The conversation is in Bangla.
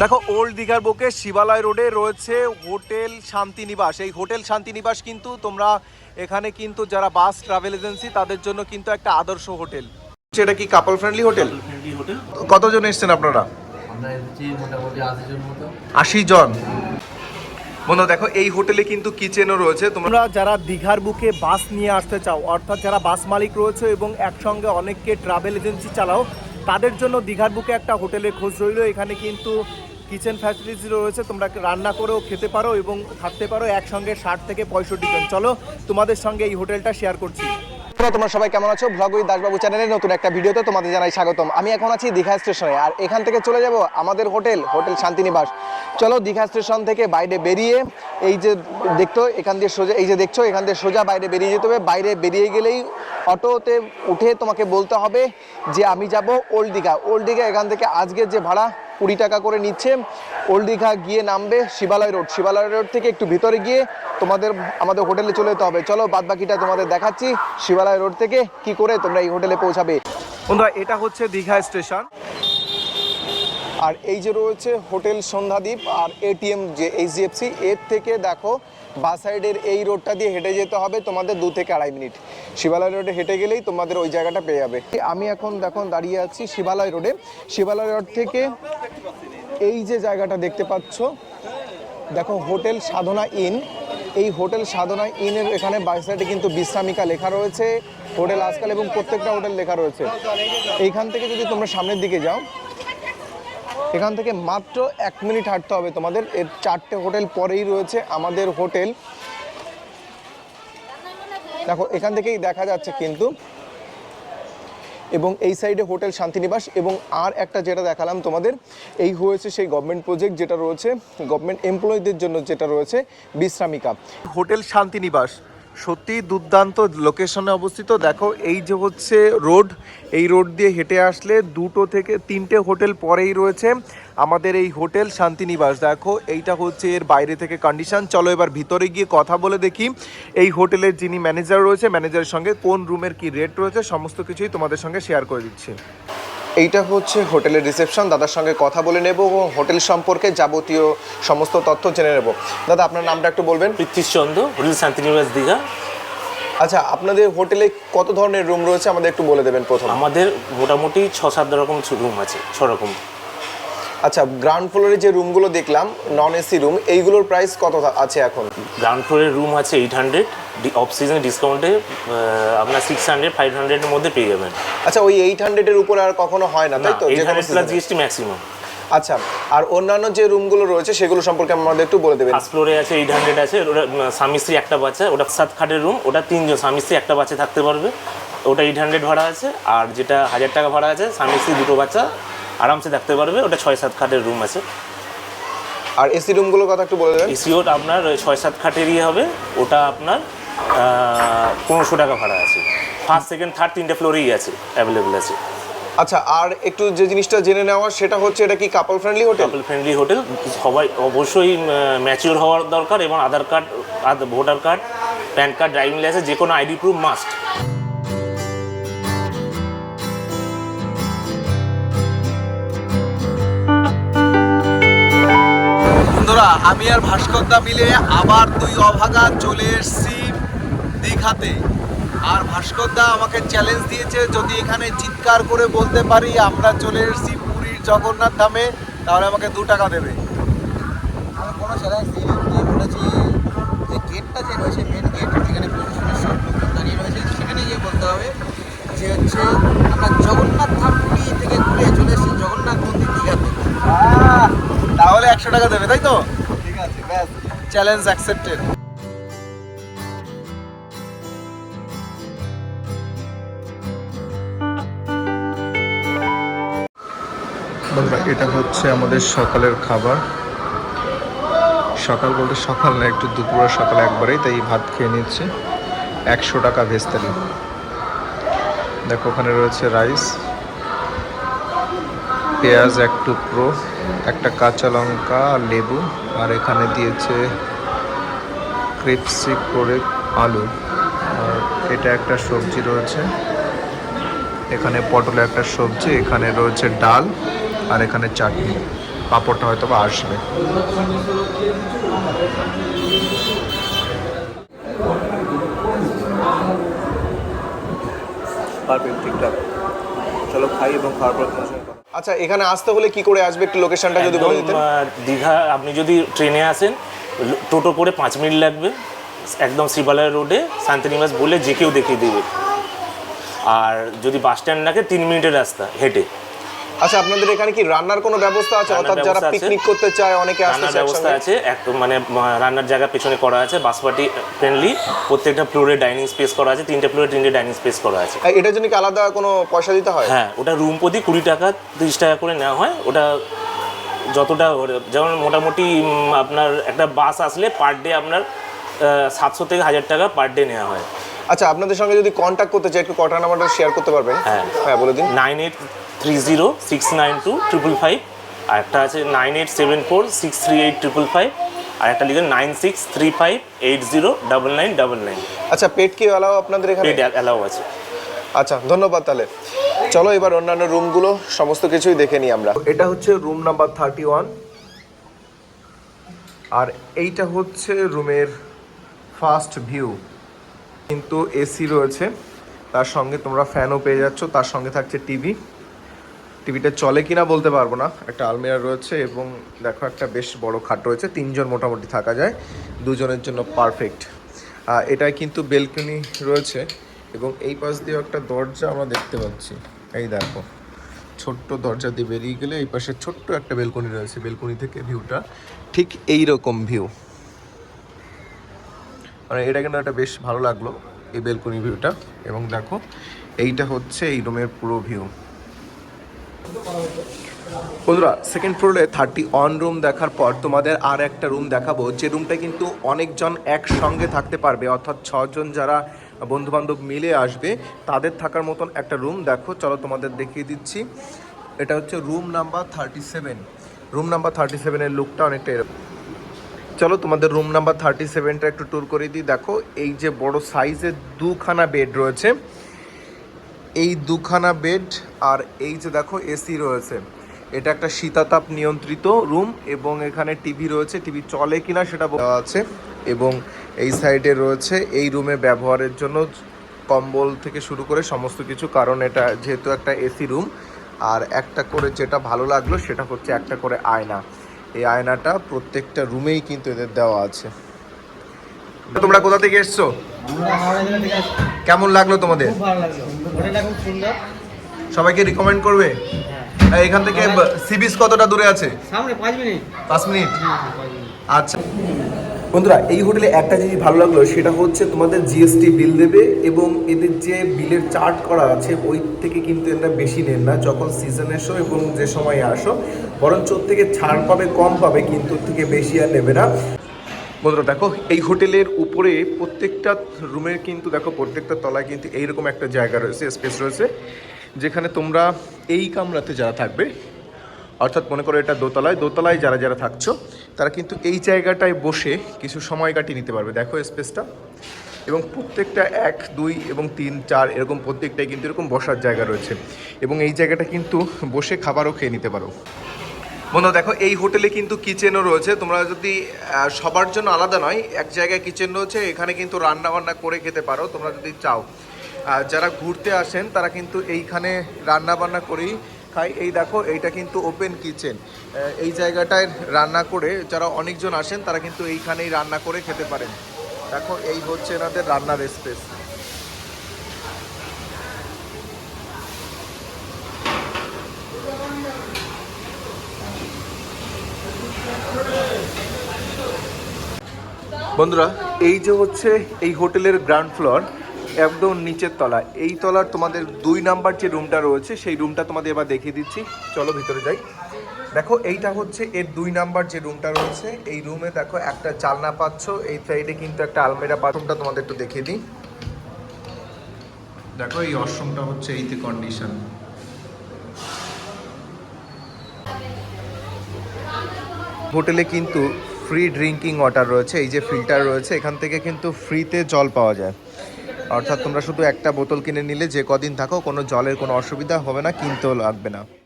দেখো ওল্ড দীঘার বুকে শিবালয় রোডে রয়েছে হোটেল শান্তিনিবাস। এই হোটেল শান্তিনিবাস কিন্তু তোমরা এখানে কিন্তু যারা বাস ট্রাভেল এজেন্সি তাদের জন্য কিন্তু একটা আদর্শ হোটেল। এটা কি কাপল ফ্রেন্ডলি হোটেল? কতজন এসছেন আপনারা? আমরা এসেছি আশি জন মতো। আশি জন। বন্ধু দেখো এই হোটেলে কিন্তু কিচেনও রয়েছে। তোমরা যারা দীঘার বুকে বাস নিয়ে আসতে চাও অর্থাৎ যারা বাস মালিক রয়েছে এবং একসঙ্গে অনেককে ট্রাভেল এজেন্সি চালাও তাদের জন্য দীঘার বুকে একটা হোটেলের খোঁজ রইল। এখানে কিন্তু কিচেন ফ্যাসিলিটি রয়েছে, তোমরা রান্না করেও খেতে পারো এবং থাকতে পারো একসঙ্গে ষাট থেকে পঁয়ষট্টি জন। চলো, তোমাদের সঙ্গে এই হোটেলটা শেয়ার করছি। তোমরা সবাই কেমন আছো? উইথ দাসবাবু চ্যানেলের নতুন একটা ভিডিওতে তোমাদের জানাই স্বাগতম। আমি এখন আছি দীঘা স্টেশনে, আর এখান থেকে চলে যাব আমাদের হোটেল হোটেল শান্তিনিবাস। চলো, দীঘা স্টেশন থেকে বাইরে বেরিয়ে এই যে দেখতো, এখান দিয়ে সোজা এই যে দেখছ, এখান দিয়ে সোজা বাইরে বেরিয়ে যেতে হবে। বাইরে বেরিয়ে গেলেই অটোতে উঠে তোমাকে বলতে হবে যে আমি যাব ওল্ড দীঘা। ওল্ড দীঘা এখান থেকে আজকের যে ভাড়া কুড়ি টাকা করে নিচ্ছে। ওল্ড দীঘা গিয়ে নামবে শিবালয় রোড। শিবালয় রোড থেকে একটু ভিতরে গিয়ে তোমাদের, আমাদের হোটেলে চলে যেতে হবে। চলো বাদ বাকিটা তোমাদের দেখাচ্ছি শিবালয় রোড থেকে কি করে তোমরা এই হোটেলে পৌঁছাবে। বন্ধুরা, এটা হচ্ছে দীঘা স্টেশন। আর এই যে রয়েছে হোটেল সন্ধ্যাদ্বীপ আর এটিএম যে এইচডিএফসি, এর থেকে দেখো বাস সাইডের এই রোডটা দিয়ে হেঁটে যেতে হবে তোমাদের দু থেকে আড়াই মিনিট। শিবালয় রোডে হেঁটে গেলেই তোমাদের ওই জায়গাটা পেয়ে যাবে। আমি এখন দেখো দাঁড়িয়ে আছি শিবালয় রোডে। শিবালয় রোড থেকে এই যে জায়গাটা দেখতে পাচ্ছ, দেখো হোটেল সাধনা ইন। এই হোটেল সাধনা ইনের এখানে বাই সাইডে কিন্তু বিশ্রামিকা লেখা রয়েছে, হোটেল আজকাল এবং প্রত্যেকটা হোটেল লেখা রয়েছে। এইখান থেকে যদি তোমরা সামনের দিকে যাও এখান থেকে মাত্র এক মিনিট হাঁটতে হবে। তোমাদের এর চারটে হোটেল পরেই রয়েছে আমাদের হোটেল। দেখো, এখান থেকেই দেখা যাচ্ছে কিন্তু। এবং এই সাইডে হোটেল শান্তিনিবাস এবং আর একটা যেটা দেখালাম তোমাদের, এই হয়েছে সেই গভর্নমেন্ট প্রজেক্ট যেটা রয়েছে গভর্নমেন্ট এমপ্লয়ীদের জন্য যেটা রয়েছে বিশ্রামিকা। হোটেল শান্তিনিবাস সত্যি দুর্দান্ত লোকেশনে অবস্থিত। দেখো, এই যে হচ্ছে রোড, এই রোড দিয়ে হেঁটে আসলে দুটো থেকে তিনটে হোটেল পরেই রয়েছে আমাদের এই হোটেল শান্তিনিবাস। দেখো, এইটা হচ্ছে এর বাইরে থেকে কন্ডিশন চলো এবার ভিতরে গিয়ে কথা বলে দেখি এই হোটেলের যিনি ম্যানেজার রয়েছে ম্যানেজারের সঙ্গে কোন রুমের কি রেট রয়েছে, সমস্ত কিছুই তোমাদের সঙ্গে শেয়ার করে দিচ্ছি। এইটা হচ্ছে হোটেলের রিসেপশন। দাদার সঙ্গে কথা বলে নেব এবং হোটেল সম্পর্কে যাবতীয় সমস্ত তথ্য জেনে নেব। দাদা আপনার নামটা একটু বলবেন? পৃথ্বীশচন্দ্র হোটেল শান্তিনিবাস দীঘা। আচ্ছা আপনাদের হোটেলে কত ধরনের রুম রয়েছে? আমাদের একটু বলে দেবেন প্রথম। আমাদের মোটামুটি ছ সাত রকম রুম আছে ছ রকম। আচ্ছা গ্রাউন্ড ফ্লোরে যে রুমগুলো দেখলাম নন এসি রুম এইগুলোর প্রাইস কত আছে এখন? গ্রাউন্ড ফ্লোরের রুম আছে এইট হান্ড্রেড অফ সিজন ডিসকাউন্টে আপনার সিক্স হান্ড্রেড ফাইভ হান্ড্রেডের মধ্যে পেয়ে যাবেন। আচ্ছা ওই এইট হান্ড্রেডের উপরে আর কখনো হয় না তাই তো? Eight hundred plus GST maximum আচ্ছা আর অন্যান্য যে রুমগুলো রয়েছে সেগুলো সম্পর্কে আমাদের একটু বলে দেবেন। ফার্স্ট ফ্লোরে আছে এইট হান্ড্রেড আছে ওটা স্বামী স্ত্রী একটা বাচ্চা ওটা সাত খাটের রুম ওটা তিনজন স্বামী স্ত্রী একটা বাচ্চা থাকতে পারবে। ওটা এইট হান্ড্রেড ভাড়া আছে আর যেটা হাজার টাকা ভাড়া আছে স্বামী স্ত্রী দুটো বাচ্চা আরামসে থাকতে পারবে। ওটা ছয় সাত খাটের রুম আছে। আর এসি রুমগুলোর কথা একটু বলে দেবেন এসিওটা আপনার ছয় সাত খাটেরই হবে। ওটা আপনার পনেরোশো টাকা ভাড়া আছে। ফার্স্ট সেকেন্ড থার্ড তিনটে ফ্লোরেই আছে অ্যাভেলেবেল আছে। আচ্ছা আর একটু যে জিনিসটা জেনে নেওয়া সেটা হচ্ছে এটা কি couple friendly hotel couple friendly hotel সবাই অবশ্যই ম্যাচিওর হওয়ার দরকার এবং Aadhaar card voter card PAN card driving licence যে কোনো আইডি প্রুফ মাস্ট আমি আর ভাস্করদা মিলে আবার দুই অভাগা চলে এসেছি দীঘাতে। আর ভাস্করদা আমাকে চ্যালেঞ্জ দিয়েছে যদি এখানে চিৎকার করে বলতে পারি আমরা চলে এসেছি পুরীর জগন্নাথ ধামে তাহলে আমাকে দু টাকা দেবে। আমি কোনো চ্যালেঞ্জ বলেছি যে গেটটা যে রয়েছে মেন গেট যেখানে প্রশাসনের সব লোকজন দাঁড়িয়ে রয়েছে সেখানে গিয়ে বলতে হবে যে হচ্ছে আমরা জগন্নাথ ধাম পুরী থেকে ঘুরে চলে এসেছি জগন্নাথ মন্দির দীঘাতে। তাহলে একশো টাকা দেবে তাই তো? চ্যালেঞ্জ অ্যাকসেপ্টেড বন্ধুরা, এটা হচ্ছে আমাদের সকালের খাবার। সকাল বলতে সকাল না, একটু দুপুরের সকালে একবারেই, তাই ভাত খেয়ে নিচ্ছে। একশো টাকা ভেস্তালি। দেখো, ওখানে রয়েছে রাইস, পেঁয়াজ এক টুকরো, একটা কাঁচা লঙ্কা আর লেবু, আর এখানে দিয়েছে ক্রিপসি করে আলু। আর এটা একটা সবজি রয়েছে। এখানে পটলে একটা সবজি এখানে রয়েছে ডাল আর এখানে চাটনি। পাপড়টা হয়তো বা আসবে। পারফেক্ট ঠিকঠাক। চলো খাই এবং খাওয়ার পর আচ্ছা এখানে আসতে হলে কি করে আসবে? একটু লোকেশনটা যদি বলে দিতেন। দীঘা আপনি যদি ট্রেনে আসেন টোটো করে পাঁচ মিনিট লাগবে একদম শিবালয় রোডে শান্তিনিবাস বলে যে কেউ দেখিয়ে দেবে। আর যদি বাস স্ট্যান্ড লাগে তিন মিনিটের রাস্তা হেঁটে। আচ্ছা আপনাদের এখানে কি রান্নার কোনো ব্যবস্থা আছে? অর্থাৎ যারা পিকনিক করতে চায় অনেকে আসতে ব্যবস্থা আছে। এক মানে রান্নার জায়গা পেছনে করা আছে বাসপাটি ফ্রেন্ডলি প্রত্যেকটা ফ্লোরে ডাইনিং স্পেস করা আছে তিনটে ফ্লোরে তিনটে ডাইনিং স্পেস করা আছে। এটার জন্য কি আলাদা কোনো পয়সা দিতে হয়? হ্যাঁ ওটা রুম প্রতি কুড়ি টাকা তিরিশ টাকা করে নেওয়া হয়। ওটা যতটা যেমন মোটামুটি আপনার একটা বাস আসলে পার ডে আপনার সাতশো থেকে হাজার টাকা পার ডে নেওয়া হয়। আচ্ছা আপনাদের সঙ্গে যদি কন্ট্যাক্ট করতে চাই একটু কটা নাম্বারটা শেয়ার করতে পারবেন? হ্যাঁ। হ্যাঁ বলে দিন। Nine eight three zero six nine two triple five আর একটা আছে nine eight seven four six three eight triple five আর একটা লিখে nine six three five eight zero double nine double nine. আচ্ছা পেট কি অ্যালাও আপনাদের এখানে? পেড অ্যালাউ আছে। আচ্ছা ধন্যবাদ তাহলে। চলো এবার অন্যান্য রুমগুলো, সমস্ত কিছুই দেখে নিই আমরা। এটা হচ্ছে রুম নাম্বার থার্টি ওয়ান। আর এইটা হচ্ছে রুমের ফার্স্ট ভিউ। কিন্তু এসি রয়েছে, তার সঙ্গে তোমরা ফ্যানও পেয়ে যাচ্ছ, তার সঙ্গে থাকছে টিভি। টিভিটা চলে কিনা বলতে পারব না, একটা আলমিরা রয়েছে এবং দেখো একটা বেশ বড় খাট রয়েছে, তিনজন মোটামুটি থাকা যায়, দুজনের জন্য পারফেক্ট। এটায় কিন্তু বেলকনি রয়েছে এবং এই পাশ দিয়েও একটা দরজা আমরা দেখতে পাচ্ছি। এই দেখো, ছোট্ট দরজা দিয়ে বেরিয়ে গেলে এই পাশে ছোট্ট একটা বেলকনি রয়েছে, বেলকনি থেকে ভিউটা ঠিক এই রকম ভিউ মানে এটা কিন্তু একটা বেশ ভালো লাগল, এই বেলকনি ভিউটা এবং দেখো, এইটা হচ্ছে এই রুমের পুরো ভিউ বন্ধুরা সেকেন্ড ফ্লোরে থার্টি অন রুম দেখার পর তোমাদের আর একটা রুম দেখাবো। যে রুমটা কিন্তু অনেকজন একসঙ্গে থাকতে পারবে, অর্থাৎ ছজন যারা বন্ধু বান্ধব মিলে আসবে। তাদের থাকার মতন একটা রুম দেখো, চলো তোমাদের দেখিয়ে দিচ্ছি। এটা হচ্ছে room number thirty seven room number thirty সেভেনের লুকটা অনেকটা এরকম। চলো তোমাদের রুম নাম্বার থার্টি সেভেনটা একটু ট্যুর করে দিই। দেখো, এই যে বড় সাইজের দুখানা বেড রয়েছে। এই দুখানা বেড আর এই যে দেখো এসি রয়েছে। এটা একটা শীতাতাপ নিয়ন্ত্রিত রুম এবং এখানে টিভি রয়েছে। টিভি চলে কিনা সেটা আছে। এবং এই সাইডে রয়েছে এই রুমে ব্যবহারের জন্য কম্বল থেকে শুরু করে সমস্ত কিছু কারণ এটা যেহেতু একটা এসি রুম আর একটা করে যেটা ভালো লাগল সেটা হচ্ছে একটা করে আয়না। এই আয়নাটা প্রত্যেকটা রুমেই কিন্তু এদের দেওয়া আছে। তোমরা কোথা থেকে এসছো? কেমন লাগল তোমাদের? সবাইকে রিকমেন্ড করবে? হ্যাঁ। এখান থেকে সি বিচ কতটা দূরে আছে? সামনে পাঁচ মিনিট। পাঁচ মিনিট? হ্যাঁ হ্যাঁ, পাঁচ মিনিট। আচ্ছা। বন্ধুরা, এই হোটেলে একটা জিনিস ভালো লাগল, সেটা হচ্ছে তোমাদের জিএসটি বিল দেবে এবং এদের যে বিলের চার্ট করা আছে, ওই থেকে কিন্তু এরা বেশি নেন না। যখন সিজন এসো এবং যে সময় আসো, বরঞ্চ থেকে ছাড় পাবে, কম পাবে, কিন্তু থেকে বেশি আর নেবে না। বন্ধুরা, দেখো, এই হোটেলের উপরে প্রত্যেকটা রুমের কিন্তু, দেখো, প্রত্যেকটা তলায় কিন্তু এইরকম একটা জায়গা রয়েছে স্পেস রয়েছে, যেখানে তোমরা এই কামরাতে যারা থাকবে অর্থাৎ মনে করো এটা দোতলায় দোতলায় যারা যারা থাকছো, তারা কিন্তু এই জায়গাটায় বসে কিছু সময় কাটিয়ে নিতে পারবে। দেখো স্পেসটা। এবং প্রত্যেকটা এক, দুই এবং তিন, চার এরকম প্রত্যেকটাই কিন্তু এরকম বসার জায়গা রয়েছে। এবং এই জায়গাটা কিন্তু বসে খাবারও খেয়ে নিতে পারো। বন্ধু দেখো, এই হোটেলে কিন্তু কিচেনও রয়েছে। তোমরা যদি সবার জন্য আলাদা নয়, এক জায়গায় কিচেন রয়েছে, এখানে কিন্তু রান্না বান্না করে খেতে পারো, তোমরা যদি চাও। যারা ঘুরতে আসেন, তারা কিন্তু এইখানে রান্না বান্না করেই খায় এই দেখো, এইটা কিন্তু ওপেন কিচেন এই জায়গাটায় রান্না করে যারা অনেকজন আসেন, তারা কিন্তু এইখানেই রান্না করে খেতে পারেন। দেখো, এই হচ্ছে এনাদের রান্নার স্পেস বন্ধুরা, এই যে হচ্ছে এই হোটেলের গ্রাউন্ড ফ্লোর একদম নিচের তলা। এই তলার তোমাদের দুই নাম্বার যে রুমটা রয়েছে, সেই রুমটা তোমাদের এবার দেখিয়ে দিচ্ছি। চলো ভিতরে যাই। দেখো, এইটা হচ্ছে এর দুই নাম্বার যে রুমটা রয়েছে। এই রুমে দেখো, একটা জালনা পাচ্ছ। এই সাইডে কিন্তু একটা আলমেরা বাথরুমটা তোমাদের একটু দেখিয়ে দিই। দেখো, এই ওয়াশরুমটা হচ্ছে এইতে কন্ডিশন। হোটেলে কিন্তু ফ্রি ড্রিঙ্কিং ওয়াটার রয়েছে। এই যে ফিল্টার রয়েছে, এখান থেকে কিন্তু ফ্রিতে জল পাওয়া যায়। অর্থাৎ তোমরা শুধু একটা বোতল কিনে নিলে যে কদিন থাকো, কোনো জলের কোনো অসুবিধা হবে না, কিনতেও লাগবে না।